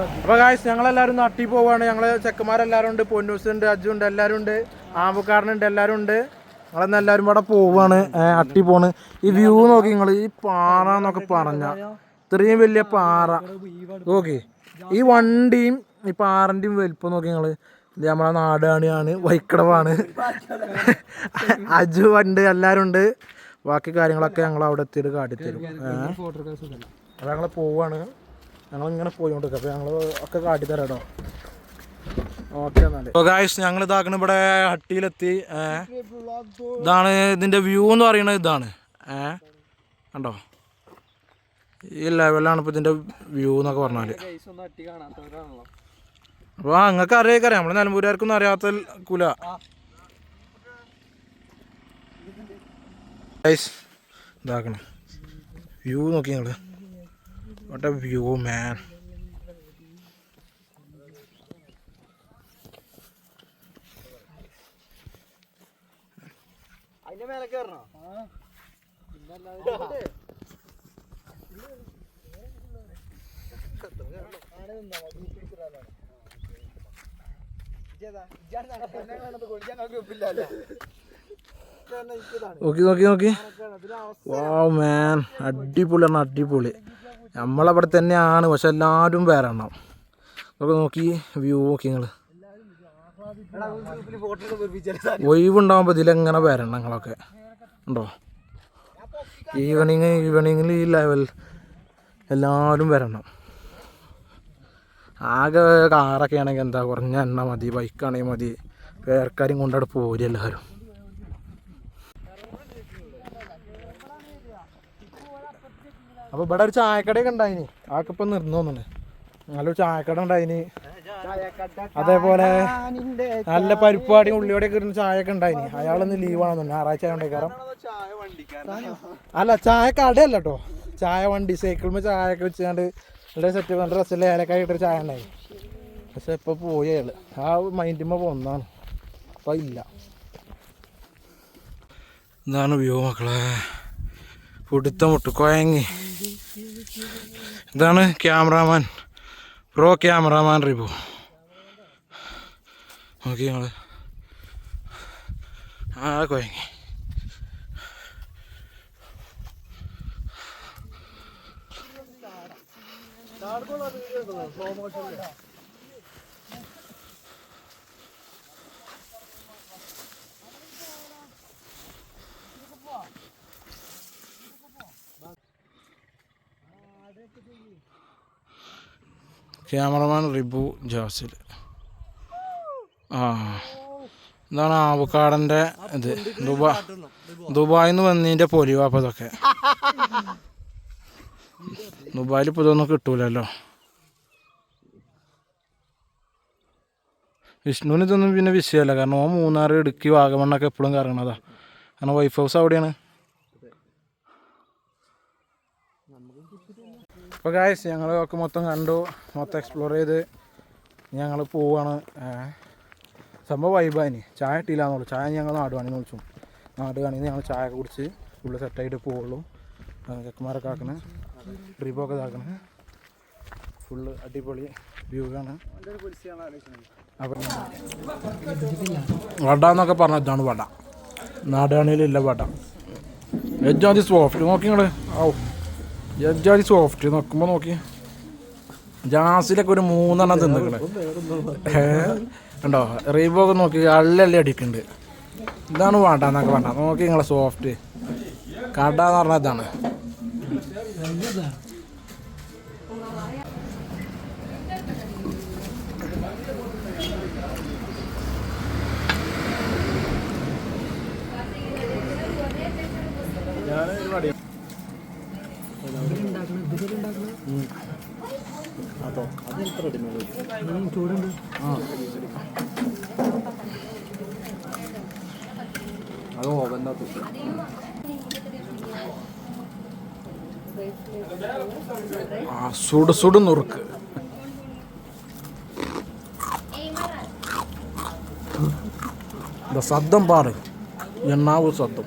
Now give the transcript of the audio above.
അപ്പൊ ഗായ്സ് ഞങ്ങളെല്ലാരും നാട്ടിൽ പോവാണ്. ഞങ്ങൾ ചെക്കന്മാരെല്ലാരും ഉണ്ട് പൊന്നൂസ് ഉണ്ട് അജു ഉണ്ട് ആമ്പക്കാരനുണ്ട് എല്ലാരും ഉണ്ട് ഞങ്ങളെന്ന് എല്ലാരും ഇവിടെ പോവാണ്. അട്ടി പോണ്. ഈ വ്യൂ നോക്കി നിങ്ങൾ ഈ പാറ എന്നൊക്കെ പറഞ്ഞ ഇത്രയും വലിയ പാറ. നോക്കി. ഈ വണ്ടിയും ഈ പാറന്റെയും വലിപ്പം നോക്കി നിങ്ങൾ. ഇത് നമ്മളെ നാടാണിയാണ് വൈക്കടവാണ് അജു ഉണ്ട് എല്ലാരും ഉണ്ട്. ബാക്കി കാര്യങ്ങളൊക്കെ ഞങ്ങൾ അവിടെ എത്തിയിട്ട് കാട്ടിത്തരും. അപ്പോൾ ഞങ്ങൾ പോവാണ്. ഞങ്ങൾ ഇങ്ങനെ പോയിക്കൊണ്ടിരിക്കുക അപ്പോൾ ഞങ്ങൾ ഒക്കെ കാട്ടിത്തരാം കേട്ടോ ഓക്കെ ഞങ്ങൾ ഇതാക്കണ ഇവിടെ ഹട്ടിയിലെത്തി. ഏ. ഇതാണ് ഇതിന്റെ വ്യൂ എന്ന് പറയുന്നത് ഇതാണ്. ഏ? കണ്ടോ? ഈ ലെവലാണ് ഇപ്പോൾ ഇതിന്റെ വ്യൂ എന്നൊക്കെ പറഞ്ഞാൽ അപ്പോൾ നിങ്ങൾക്ക് അറിയാം നമ്മൾ നിലമ്പൂരുകാർക്കൊന്നും അറിയാത്ത കുല ഇതാക്കണം. വ്യൂ നോക്കി നിങ്ങൾ വാട്ട് a view, man. അതിന്റെ മേലെ കേറണോ? നോക്കി നോക്കി നോക്കി. വാവ് മാൻ അടിപൊളിയാണ് അടിപൊളി. നമ്മളവിടെ തന്നെയാണ് പക്ഷെ എല്ലാവരും വേറെ എണ്ണം ഒക്കെ നോക്കി വ്യൂ നോക്കി നിങ്ങൾ ഒഴിവുണ്ടാകുമ്പോൾ ഇതിലെങ്ങനെ വേറെ എണ്ണങ്ങളൊക്കെ ഉണ്ടോ? ഈവനിങ് ഈവനിങ്ങിൽ ഈ ലെവൽ എല്ലാവരും വരണം. ആകെ കാറൊക്കെ ആണെങ്കിൽ എന്താ കുറഞ്ഞ എണ്ണ മതി ബൈക്കാണെങ്കിൽ മതി. പേർക്കാരും കൊണ്ടവിടെ പോരും എല്ലാവരും. അപ്പോൾ ഇവിടെ ഒരു ചായക്കടയൊക്കെ ഉണ്ടായിനി. ആക്കെ ഇപ്പം നിർന്നു തോന്നുന്നു നല്ലൊരു ചായക്കട ഉണ്ടായിനി. അതേപോലെ നല്ല പരിപ്പാടി ഉള്ളിയോടെയൊക്കെ ഇരുന്ന് ചായയൊക്കെ ഉണ്ടായിനി. അയാളൊന്ന് ലീവാണെന്നു ഞായറാഴ്ച ആയതുകൊണ്ടേ വണ്ടിക്കാരൻ അല്ല ചായ കടയല്ല കേട്ടോ ചായ വണ്ടി സൈക്കിളിൽ ചായ ഒക്കെ വെച്ചാണ്ട് നല്ല സെറ്റ് നല്ല രസമില്ല ഏലക്കായി ഇട്ടൊരു ചായ ഉണ്ടായി പക്ഷെ ഇപ്പൊ പോയി അയാൾ. ആ മൈൻഡിമ്മ പോന്നാണ് അപ്പൊ ഇല്ല. ഇതാണ് വ്യൂ മക്കളെ. പുടുത്ത മുട്ട് കൊയങ്ങി ഇതാണ് ക്യാമറാമാൻ പ്രോ ക്യാമറാമാൻ റിബു. നോക്കി ഞങ്ങൾ ആ കൊയങ്ങി. ക്യാമറമാൻ റിബു ജോസിൽ. ആ ഇതാണ് ആവക്കാടന്റെ ഇത്. ദുബാ ദുബായിൽ നിന്ന് വന്നതിന്റെ പൊലിവാ അപ്പോൾ ഇതൊക്കെ. ദുബായിൽ ഇപ്പോൾ ഇതൊന്നും കിട്ടൂലല്ലോ. വിഷ്ണുവിന് ഇതൊന്നും പിന്നെ വിഷയമല്ല. കാരണം ഓ മൂന്നാർ ഇടുക്കി വാഗമണ്ണൊക്കെ എപ്പോഴും കറങ്ങണതാ. കാരണം വൈഫ് ഹൗസ് അവിടെയാണ്. അപ്പോൾ ഗായ്സ് ഞങ്ങൾ ഒക്കെ മൊത്തം കണ്ടു മൊത്തം എക്സ്പ്ലോർ ചെയ്ത് ഞങ്ങൾ പോവാണ്. സംഭവം വൈബാനി ചായ ഇട്ടില്ലാന്നുള്ളൂ ചായ ഞങ്ങൾ നാടുവാണിന്ന് വിളിച്ചു. നാടുവാണിന്ന് ഞങ്ങൾ ചായ കുടിച്ച് ഫുള്ള് സെറ്റായിട്ട് പോവുള്ളൂ. ചെക്കന്മാരൊക്കെ ആക്കണേ. ട്രിപ്പൊക്കെ ഇതാക്കണേ. ഫുള്ള് അടിപൊളി വ്യൂ ആണ് വട എന്നൊക്കെ പറഞ്ഞ ഇതാണ് വട. നാടാണിയിലില്ല വട. എജാതി സോഫ്റ്റ് നോക്കി നിങ്ങൾ ഔ. എജാതി സോഫ്റ്റ് നോക്കുമ്പോൾ നോക്കി ജാസിലൊക്കെ ഒരു മൂന്നെണ്ണം തിന്നിക്കണേ. ഉണ്ടോ റീബോക്ക് നോക്കി അല്ലല്ലേ അടിക്കുന്നുണ്ട് ഇതാണ് വേണ്ട എന്നൊക്കെ വേണ്ട. നോക്കി നിങ്ങളെ സോഫ്റ്റ് കട എന്ന് പറഞ്ഞാൽ ഇതാണ്. കേട്ടോ. അത് എത്ര അടിമകളായിരിക്കും ചൂടുണ്ട്. ആ. അത് ഓവന്റെ ആ സുട് സുട് നുറുക്ക്. സദ്ദം പാറ്. എണ്ണാവ് സദ്ദം.